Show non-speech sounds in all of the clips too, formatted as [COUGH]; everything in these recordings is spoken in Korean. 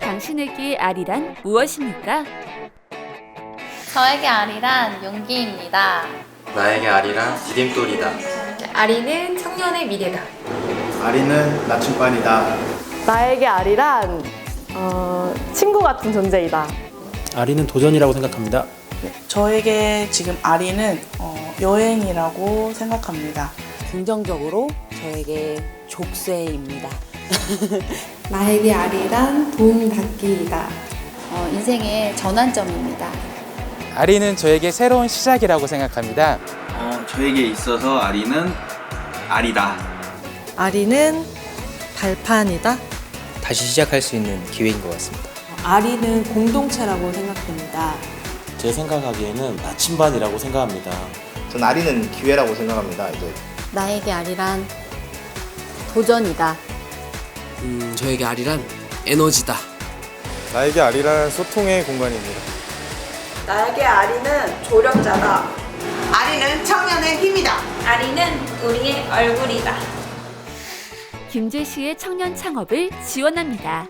당신에게 아리란 무엇입니까? 저에게 아리란 용기입니다. 나에게 아리란 디딤돌이다. 아리는 청년의 미래다. 아리는 나침반이다. 나에게 아리란 어, 친구 같은 존재이다. 아리는 도전이라고 생각합니다. 저에게 지금 아리는 어, 여행이라고 생각합니다. 긍정적으로 저에게 족쇄입니다. [LAUGHS] 나에게 아리란 돈 닫기이다. 어, 인생의 전환점입니다. 아리는 저에게 새로운 시작이라고 생각합니다. 어, 저에게 있어서 아리는 아리다. 아리는 발판이다. 다시 시작할 수 있는 기회인 것 같습니다. 아리는 공동체라고 생각됩니다. 제 생각하기에는 나침반이라고 생각합니다. 전 아리는 기회라고 생각합니다. 이제 나에게 아리란 도전이다. 음, 저에게 아리란 에너지다. 나에게 아리란 소통의 공간입니다. 나에게 아리는 조력자다. 아리는 청년의 힘이다. 아리는 우리의 얼굴이다. 김제시의 청년 창업을 지원합니다.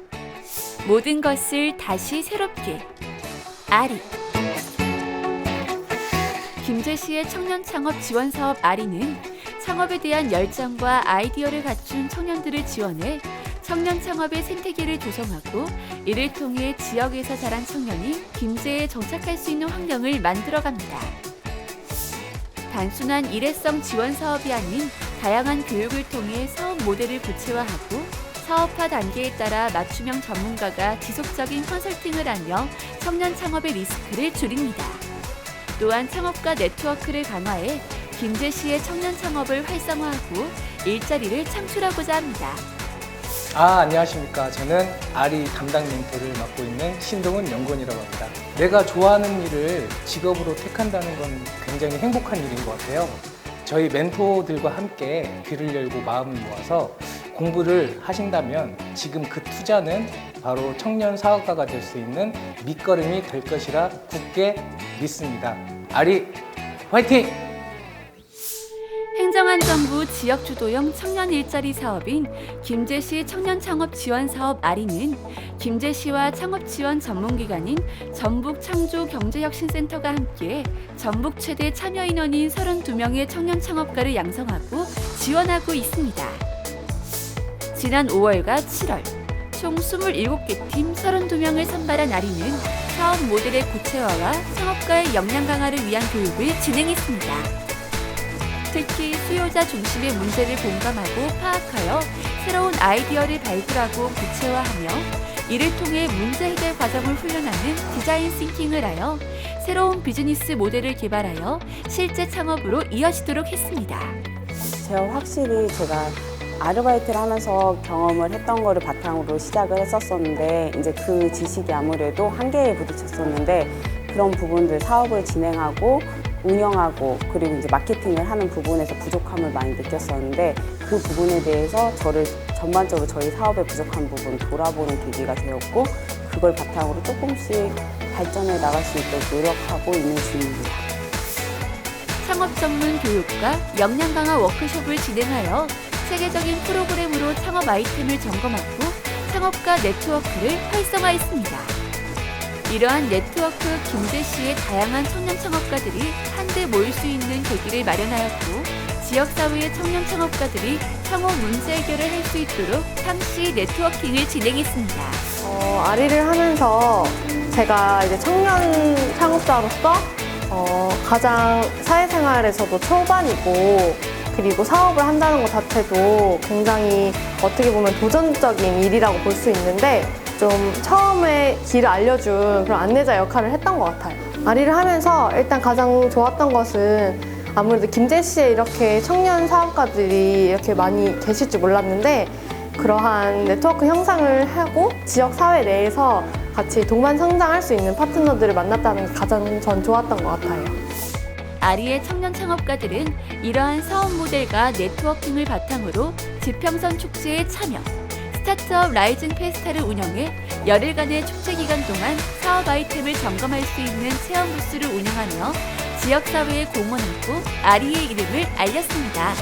모든 것을 다시 새롭게 아리 김제시의 청년 창업 지원 사업 아리는 창업에 대한 열정과 아이디어를 갖춘 청년들을 지원해 청년 창업의 생태계를 조성하고 이를 통해 지역에서 자란 청년이 김제에 정착할 수 있는 환경을 만들어갑니다. 단순한 일회성 지원 사업이 아닌 다양한 교육을 통해 사업 모델을 구체화하고 사업화 단계에 따라 맞춤형 전문가가 지속적인 컨설팅을 하며 청년 창업의 리스크를 줄입니다. 또한 창업가 네트워크를 강화해 김제시의 청년 창업을 활성화하고 일자리를 창출하고자 합니다. 아, 안녕하십니까. 저는 아리 담당 멘토를 맡고 있는 신동훈 연구원이라고 합니다. 내가 좋아하는 일을 직업으로 택한다는 건 굉장히 행복한 일인 것 같아요. 저희 멘토들과 함께 귀를 열고 마음을 모아서 공부를 하신다면 지금 그 투자는 바로 청년 사업가가 될 수 있는 밑거름이 될 것이라 굳게 믿습니다. 아리 화이팅! 행정안전부 지역 주도형 청년 일자리 사업인 김제시 청년 창업 지원 사업 아리는 김제시와 창업 지원 전문기관인 전북 창조 경제혁신센터가 함께 전북 최대 참여 인원인 32명의 청년 창업가를 양성하고 지원하고 있습니다. 지난 5월과 7월 총 27개 팀 32명을 선발한 아리는 사업 모델의 구체화와 창업가의 역량 강화를 위한 교육을 진행했습니다. 특히 수요자 중심의 문제를 공감하고 파악하여 새로운 아이디어를 발굴하고 구체화하며 이를 통해 문제 해결 과정을 훈련하는 디자인 싱킹을 하여 새로운 비즈니스 모델을 개발하여 실제 창업으로 이어지도록 했습니다. 제가 확실히 제가 아르바이트를 하면서 경험을 했던 거를 바탕으로 시작을 했었었는데 이제 그 지식이 아무래도 한계에 부딪혔었는데 그런 부분들 사업을 진행하고 운영하고 그리고 이제 마케팅을 하는 부분에서 부족함을 많이 느꼈었는데 그 부분에 대해서 저를 전반적으로 저희 사업의 부족한 부분 돌아보는 계기가 되었고 그걸 바탕으로 조금씩 발전해 나갈 수 있도록 노력하고 있는 중입니다. 창업 전문 교육과 역량 강화 워크숍을 진행하여 세계적인 프로그램으로 창업 아이템을 점검하고 창업가 네트워크를 활성화했습니다. 이러한 네트워크 김제시의 다양한 청년 창업가들이 한데 모일 수 있는 계기를 마련하였고 지역사회의 청년 창업가들이 창업 문제 해결을 할 수 있도록 상시 네트워킹을 진행했습니다. 어, 아리를 하면서 제가 이제 청년 창업자로서 어, 가장 사회생활에서도 초반이고 그리고 사업을 한다는 것 자체도 굉장히 어떻게 보면 도전적인 일이라고 볼 수 있는데 좀 처음에 길을 알려준 그런 안내자 역할을 했던 것 같아요. 아리를 하면서 일단 가장 좋았던 것은 아무래도 김제시에 이렇게 청년 사업가들이 이렇게 많이 계실 줄 몰랐는데 그러한 네트워크 형성을 하고 지역 사회 내에서 같이 동반 성장할 수 있는 파트너들을 만났다는 게 가장 전 좋았던 것 같아요. 아리의 청년 창업가들은 이러한 사업 모델과 네트워킹을 바탕으로 지평선 축제에 참여, 스타트업 라이징 페스타를 운영해 열흘간의 축제 기간 동안 사업 아이템을 점검할 수 있는 체험 부스를 운영하며 지역사회에 공헌하고 아리의 이름을 알렸습니다.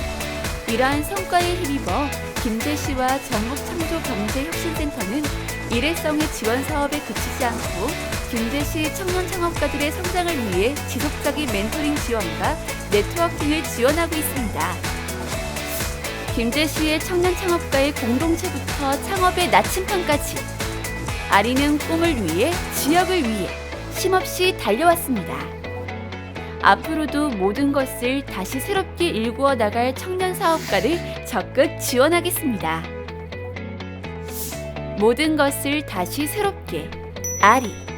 이러한 성과에 힘입어 김제시와 전북창조경제혁신센터는 일회성의 지원 사업에 그치지 않고 김제시 청년 창업가들의 성장을 위해 지속적인 멘토링 지원과 네트워킹을 지원하고 있습니다. 김제시의 청년 창업가의 공동체부터 창업의 나침판까지 아리는 꿈을 위해 지역을 위해 쉼없이 달려왔습니다. 앞으로도 모든 것을 다시 새롭게 일구어 나갈 청년 사업가를 적극 지원하겠습니다. 모든 것을 다시 새롭게 아리